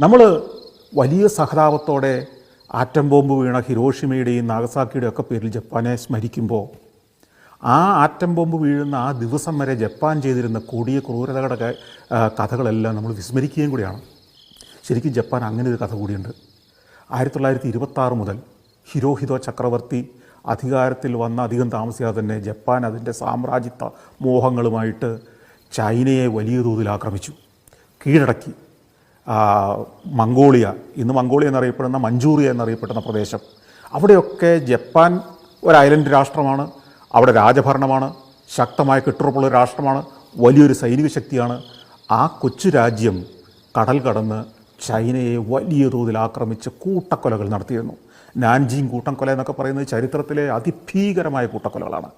നമ്മൾ വലിയ സഹതാപത്തോടെ atom bomb വീണ ഹിരോഷിമയുടെയും നാഗസാക്കിയുടെയും ഒക്കെ പേരിൽ ജപ്പാനെ സ്മരിക്കുമ്പോൾ ആ ആറ്റം ബോംബ് വീഴുന്ന ആ ദിവസം വരെ ജപ്പാൻ ചെയ്തിരുന്ന കൊടിയ ക്രൂരതകളുടെ കഥകളെല്ലാം നമ്മൾ വിസ്മരിക്കുകയും കൂടിയാണ്. ശരിക്കും ജപ്പാൻ അങ്ങനെ ഒരു കഥ കൂടിയുണ്ട്. ആയിരത്തി തൊള്ളായിരത്തി ഇരുപത്തി മുതൽ ഹിരോഹിതോ ചക്രവർത്തി അധികാരത്തിൽ വന്ന അധികം താമസിയാതെ തന്നെ ജപ്പാൻ അതിന്റെ സാമ്രാജ്യത്വ മോഹങ്ങളുമായിട്ട് ചൈനയെ വലിയ തോതിൽ ആക്രമിച്ചു. കീഴടക്കി. മംഗോളിയ ഇന്ന് മംഗോളിയ എന്നറിയപ്പെടുന്ന മഞ്ചൂറിയ എന്നറിയപ്പെടുന്ന പ്രദേശം. അവിടെയൊക്കെ ജപ്പാൻ ഒരു ഐലൻഡ് രാഷ്ട്രമാണ് അവിടെ രാജഭരണമാണ് ശക്തമായ കെട്ടുറപ്പുള്ള രാഷ്ട്രമാണ് വലിയൊരു സൈനിക ശക്തിയാണ്. ആ കൊച്ചു രാജ്യം കടൽ കടന്ന് ചൈനയെ വലിയ തോതിൽ ആക്രമിച്ച് കൂട്ടക്കൊലകൾ നടത്തിയിരുന്നു. നാൻജിങ് കൂട്ടക്കൊല എന്നൊക്കെ പറയുന്നത് ചരിത്രത്തിലെ അതിഭീകരമായ കൂട്ടക്കൊലകളാണ്.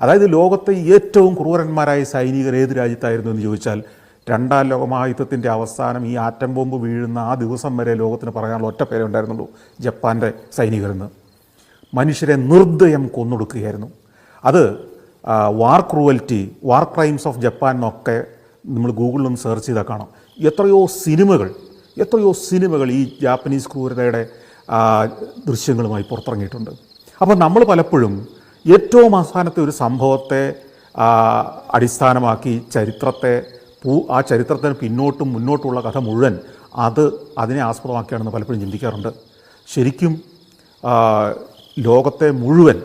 അതായത് ലോകത്തെ ഏറ്റവും ക്രൂരന്മാരായ സൈനികർ ഏത് രാജ്യത്തായിരുന്നു എന്ന് ചോദിച്ചാൽ രണ്ടാം ലോകമഹായുദ്ധത്തിന്റെ അവസാനം ഈ ആറ്റം ബോംബ് വീഴുന്ന ആ ദിവസം വരെ ലോകത്തിന് പറയാനുള്ള ഒറ്റ പേരേ ഉണ്ടായിരുന്നുള്ളൂ ജപ്പാന്റെ സൈനികരെന്ന് മനുഷ്യരെ നിർദ്ദയം കൊന്നൊടുക്കുകയായിരുന്നു. അത് war cruelty war crimes of Japan എന്നൊക്കെ നമ്മൾ ഗൂഗിളിൽ ഗൂഗിളിലൊന്ന് സെർച്ച് ചെയ്താൽ കാണാം. എത്രയോ സിനിമകൾ എത്രയോ സിനിമകൾ ഈ ജാപ്പനീസ് ക്രൂരതയുടെ ദൃശ്യങ്ങളുമായി പുറത്തിറങ്ങിയിട്ടുണ്ട്. അപ്പോൾ നമ്മൾ പലപ്പോഴും ഏറ്റവും അവസാനത്തെ ഒരു സംഭവത്തെ അടിസ്ഥാനമാക്കി ചരിത്രത്തെ പൂ ആ ചരിത്രത്തിന് പിന്നോട്ടും മുന്നോട്ടുമുള്ള കഥ മുഴുവൻ അത് അതിനെ ആസ്പദമാക്കിയാണെന്ന് പലപ്പോഴും ചിന്തിക്കാറുണ്ട്. ശരിക്കും ലോകത്തെ മുഴുവൻ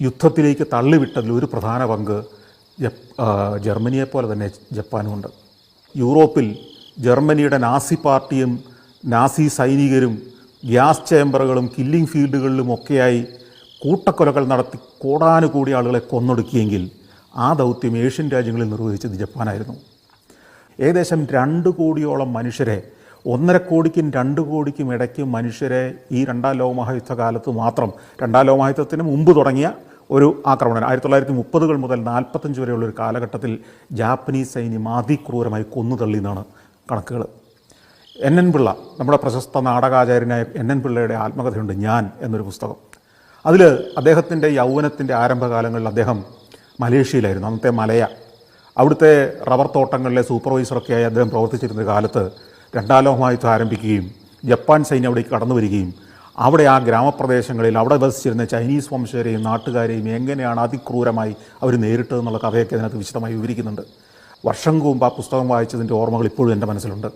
യുദ്ധത്തിലേക്ക് തള്ളിവിട്ടതിൽ ഒരു പ്രധാന പങ്ക് ജർമ്മനിയെപ്പോലെ തന്നെ ജപ്പാനുമുണ്ട്. യൂറോപ്പിൽ ജർമ്മനിയുടെ നാസി പാർട്ടിയും നാസി സൈനികരും ഗ്യാസ് ചേംബറുകളും കില്ലിംഗ് ഫീൽഡുകളിലും ഒക്കെയായി കൂട്ടക്കൊലകൾ നടത്തി കോടാനുകൂടി ആളുകളെ കൊന്നൊടുക്കിയെങ്കിൽ ആ ദൗത്യം ഏഷ്യൻ രാജ്യങ്ങളിൽ നിർവഹിച്ചത് ജപ്പാനായിരുന്നു. ഏകദേശം രണ്ട് കോടിയോളം മനുഷ്യരെ ഒന്നര കോടിക്കും രണ്ട് കോടിക്കും ഇടയ്ക്ക് മനുഷ്യരെ ഈ രണ്ടാം ലോകമഹായുദ്ധ കാലത്ത് മാത്രം രണ്ടാം ലോകമഹായുദ്ധത്തിന് മുമ്പ് തുടങ്ങിയ ഒരു ആക്രമണം. ആയിരത്തി തൊള്ളായിരത്തി മുപ്പതുകൾ മുതൽ നാൽപ്പത്തഞ്ച് വരെയുള്ള ഒരു കാലഘട്ടത്തിൽ ജാപ്പനീസ് സൈന്യം അതിക്രൂരമായി കൊന്നു തള്ളി എന്നാണ് കണക്കുകൾ. എൻ എൻ പിള്ള നമ്മുടെ പ്രശസ്ത നാടകാചാര്യനായ എൻ എൻ പിള്ളയുടെ ആത്മകഥയുണ്ട് ഞാൻ എന്നൊരു പുസ്തകം. അതിൽ അദ്ദേഹത്തിന്റെ യൗവനത്തിന്റെ ആരംഭകാലങ്ങളിൽ അദ്ദേഹം മലേഷ്യയിലായിരുന്നു അന്നത്തെ മലയ അവിടുത്തെ റബ്ബർ തോട്ടങ്ങളിലെ സൂപ്പർവൈസറൊക്കെ ആയി അദ്ദേഹം പ്രവർത്തിച്ചിരുന്ന കാലത്ത് രണ്ടാം ലോകമായുദ്ധം ആരംഭിക്കുകയും ജപ്പാൻ സൈന്യം അവിടേക്ക് കടന്നു വരികയും അവിടെ ആ ഗ്രാമപ്രദേശങ്ങളിൽ അവിടെ വസിച്ചിരുന്ന ചൈനീസ് വംശജരെയും നാട്ടുകാരെയും എങ്ങനെയാണ് അതിക്രൂരമായി അവർ നേരിട്ടതെന്നുള്ള കഥയൊക്കെ അതിനകത്ത് വിശദമായി വിവരിക്കുന്നുണ്ട്. വർഷം മുമ്പ് ആ പുസ്തകം വായിച്ചതിന്റെ ഓർമ്മകൾ ഇപ്പോഴും എന്റെ മനസ്സിലുണ്ട്.